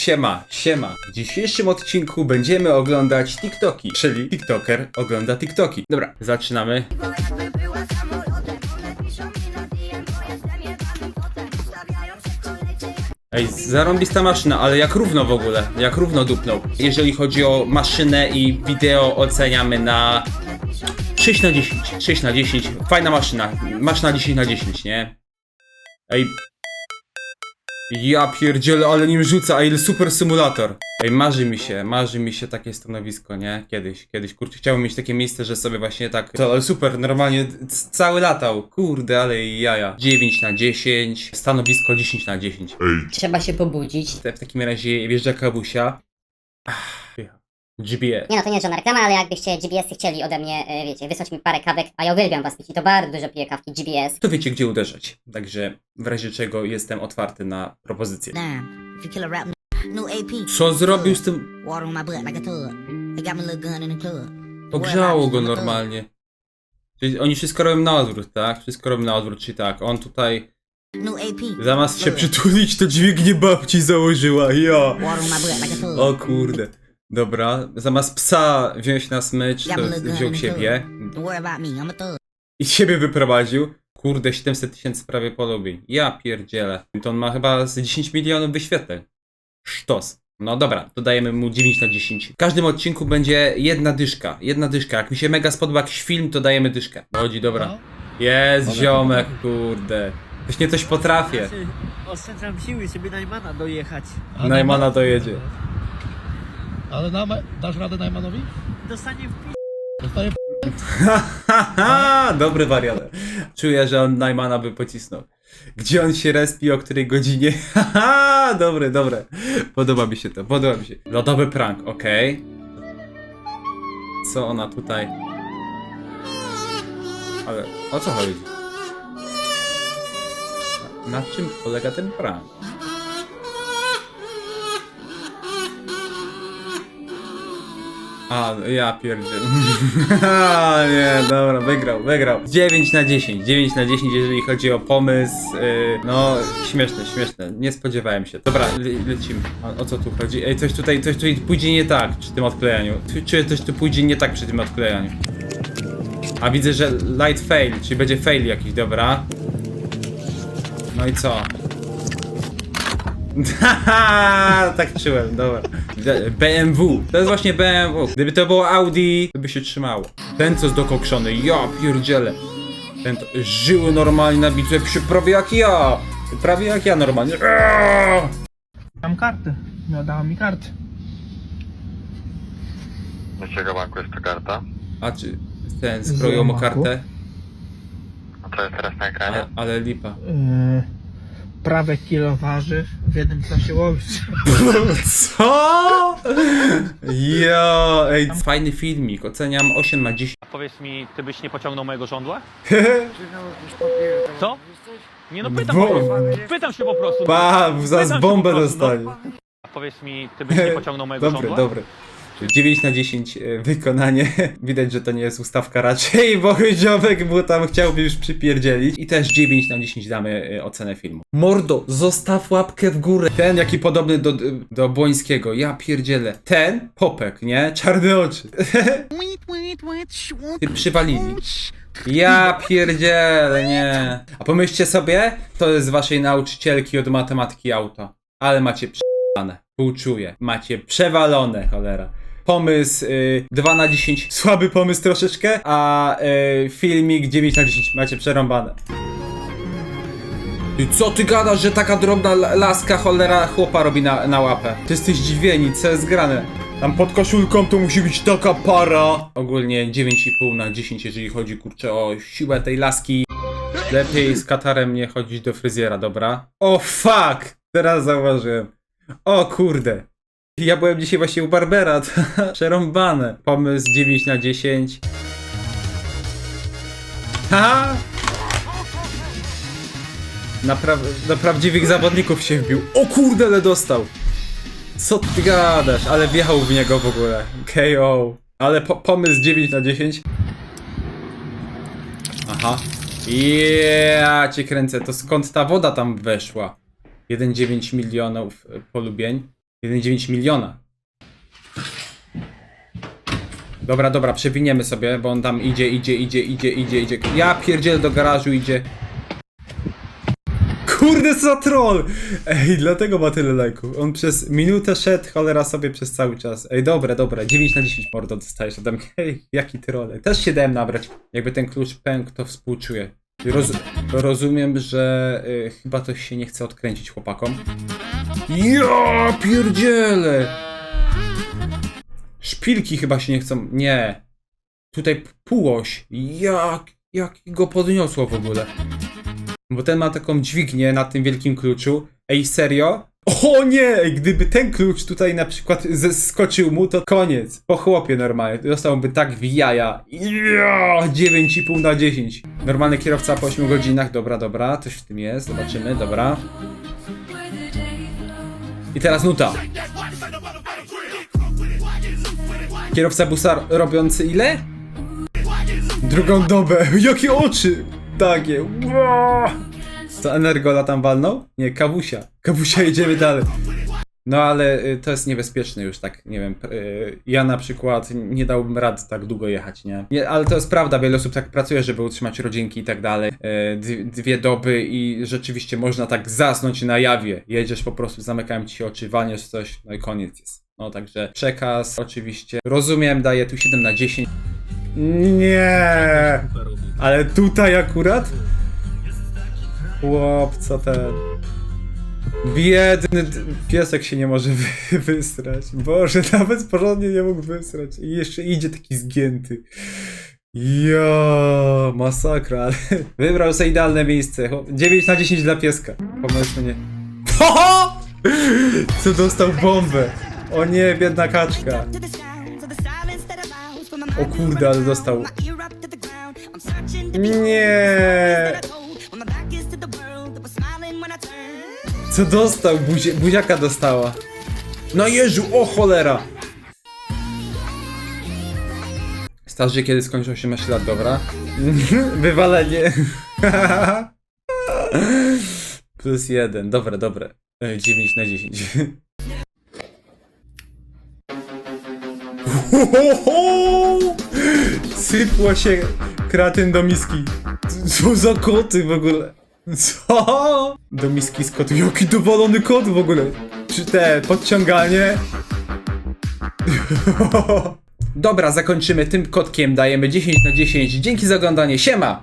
Siema, siema. W dzisiejszym odcinku będziemy oglądać TikToki, czyli TikToker ogląda TikToki. Dobra, zaczynamy. Ej, zarąbista maszyna, ale jak równo w ogóle, jak równo dupnął. Jeżeli chodzi o maszynę i wideo oceniamy na 6 na 10, 6 na 10, fajna maszyna, maszyna 10 na 10, nie? Ej, ja pierdzielę, ale nim rzuca, a ile super symulator. Ej, marzy mi się, marzy mi się takie stanowisko, nie? Kiedyś, kiedyś, kurczę, chciałbym mieć takie miejsce, że sobie właśnie tak, to ale super, normalnie cały latał, kurde, ale jaja. 9 na 10, stanowisko 10 na 10. Trzeba się pobudzić. W takim razie wjeżdża kabusia. Ach, GBS. Nie no, to nie jest żadna reklama, ale jakbyście GBS chcieli ode mnie, e, wiecie, wysłać mi parę kawek, a ja uwielbiam was pić i to bardzo dużo piję kawki GBS. To wiecie, gdzie uderzać. Także w razie czego jestem otwarty na propozycje. Damn, if you kill a rap, new AP. Co zrobił z tym? Water on my butt like a tub. They got me little gun in the club. Ogrzało go normalnie. Czyli oni wszystko robią na odwrót, tak? Wszystko robią na odwrót, czyli tak. On tutaj New AP. zamiast się przytulić, to dźwignię babci założyła. Ja. Water on my butt like a tub. O kurde. Dobra, zamiast psa wziąć na smycz, to wziął siebie. thug. i siebie wyprowadził. Kurde, 700 tysięcy prawie polubień. Ja pierdzielę. To on ma chyba z 10 milionów wyświetleń. Sztos. No dobra, dodajemy mu 9 na 10. W każdym odcinku będzie jedna dyszka. Jedna dyszka. Jak mi się mega spodoba jakiś film, to dajemy dyszkę. Chodzi, dobra. Jest ziomek, kurde. Właśnie coś potrafię. Znaczy, oszczędzam siły, żeby Najmana dojechać. Najmana dojedzie. Ale na, dasz radę Najmanowi? Dostanie w. Dostaję Haha, dobry wariant. Czuję, że on Najmana by pocisnął. Gdzie on się respi, o której godzinie? Haha, dobre, dobre. Podoba mi się to, podoba mi się. Lodowy prank, okej. Co ona tutaj... Ale o co chodzi? Na czym polega ten prank? A, ja pierdzielę. A, nie, dobra, wygrał, wygrał. 9 na 10, 9 na 10, jeżeli chodzi o pomysł. Yy, no, śmieszne, śmieszne. Nie spodziewałem się. Dobra, le lecimy. O, o co tu chodzi? Ej, coś tutaj, coś tutaj pójdzie nie tak przy tym odklejaniu. Czuję, coś tu pójdzie nie tak przy tym odklejaniu. A widzę, że light fail, czyli będzie fail jakiś, dobra. No i co? Haha, tak czułem, dobra. BMW, to jest właśnie BMW. Gdyby to było Audi, to by się trzymało. Ten co jest dokokszony, ja pierdzielę. Ten to żyły normalnie na bicepsie, prawie jak ja. Prawie jak ja normalnie. Mam kartę. No, dała mi kartę. Z jakiego banku jest ta karta? A czy ten skroją mu kartę? A co jest teraz na ekranie? Ale, ale lipa. Yy, prawe kilo waży, w jednym czasie łowić. Co? Jo, ej, fajny filmik, oceniam 8 na 10. Powiedz mi, ty byś nie pociągnął mojego żądła? Co? Nie no pytam Bo- po prostu. Pytam się po prostu. Pa, Pytam zaraz się po bombę prostu, no. dostanie. Powiedz mi, ty byś nie pociągnął mojego Dobry, żądła? dobry. 9 na 10 e, wykonanie. Widać, że to nie jest ustawka raczej, bo ziomek mu tam chciałby już przypierdzielić. I też 9 na 10 damy e, ocenę filmu. Mordo, zostaw łapkę w górę. Ten, jaki podobny do, do Błońskiego. Ja pierdzielę. Ten, popek, nie? Czarne oczy. Ty przywalili. Ja pierdzielę, nie. A pomyślcie sobie, to jest waszej nauczycielki od matematyki auto. Ale macie przewalone. Półczuję. Macie przewalone, cholera. Pomysł y, 2 na 10. Słaby pomysł troszeczkę, a y, filmik 9 na 10. Macie przerąbane. Co ty gadasz, że taka drobna la- laska cholera chłopa robi na, na łapę? Ty jesteś zdziwieni, co jest grane? Tam pod koszulką to musi być taka para. Ogólnie 9,5 na 10, jeżeli chodzi kurczę o siłę tej laski. Lepiej z katarem nie chodzić do fryzjera, dobra? O fuck! Teraz zauważyłem. O kurde. Ja byłem dzisiaj właśnie u Barbera, to przerąbane. Pomysł 9 na 10. Haha! Na, pra na prawdziwych zawodników się wbił. O kurde, ale dostał. Co ty gadasz? Ale wjechał w niego w ogóle. KO. Ale po pomysł 9 na 10. Aha. Ja cię kręcę. To skąd ta woda tam weszła? 1,9 milionów e, polubień. 1,9 miliona. Dobra, dobra, przewiniemy sobie, bo on tam idzie, idzie, idzie, idzie, idzie, idzie. Ja pierdzielę do garażu, idzie. Kurde, co za troll! Ej, dlatego ma tyle lajków. On przez minutę szedł, cholera sobie przez cały czas. Ej, dobre, dobre. 9 na 10 mordo dostajesz ode mnie. Ej, jaki troll. Też się dałem nabrać. Jakby ten klucz pękł, to współczuję. Roz, rozumiem, że y, chyba to się nie chce odkręcić chłopakom. Ja pierdzielę! Szpilki chyba się nie chcą. Nie. Tutaj półoś. Jak, jak go podniosło w ogóle. Bo ten ma taką dźwignię na tym wielkim kluczu. Ej, serio? O nie! Gdyby ten klucz tutaj na przykład zeskoczył mu, to koniec. Po chłopie normalnie. Dostałby tak w jaja. Ja! 9,5 na 10. Normalny kierowca po 8 godzinach. Dobra, dobra. Coś w tym jest. Zobaczymy. Dobra. I teraz nuta. Kierowca busa robiący ile? Drugą dobę. Jakie oczy! Takie. Wow. To Energola tam walnął? Nie, Kawusia. Kawusia, idziemy dalej. No ale y, to jest niebezpieczne już tak, nie wiem. y, Ja na przykład nie dałbym rad tak długo jechać, nie? nie ale to jest prawda, wiele osób tak pracuje, żeby utrzymać rodzinki i tak dalej. Y, dwie- doby i rzeczywiście można tak zasnąć na jawie. Jedziesz po prostu, zamykają ci oczy, walniesz coś, no i koniec jest. No także przekaz oczywiście. Rozumiem, daję tu 7 na 10. Nie, ale tutaj akurat? Chłop, co ten... Biedny piesek się nie może wy wysrać. Boże, nawet porządnie nie mógł wysrać. I jeszcze idzie taki zgięty. Ja, masakra, ale wybrał sobie idealne miejsce. Chłop- 9 na 10 dla pieska. Pomyślmy nie. Ho! Co dostał bombę? O nie, biedna kaczka. O kurde, ale dostał. Nie. Co dostał? Buzi buziaka dostała. No Jezu, o cholera! Starzy kiedy skończą 18 lat, dobra? Wywalenie. Plus jeden, dobre, dobre. E, 9 na 10. Ohoho! Sypła się kratyn do miski. Co za koty w ogóle? Co? Do miski z. Jaki dowolony kot w ogóle? Czy te podciąganie? Dobra, zakończymy tym kotkiem. Dajemy 10 na 10. Dzięki za oglądanie. Siema!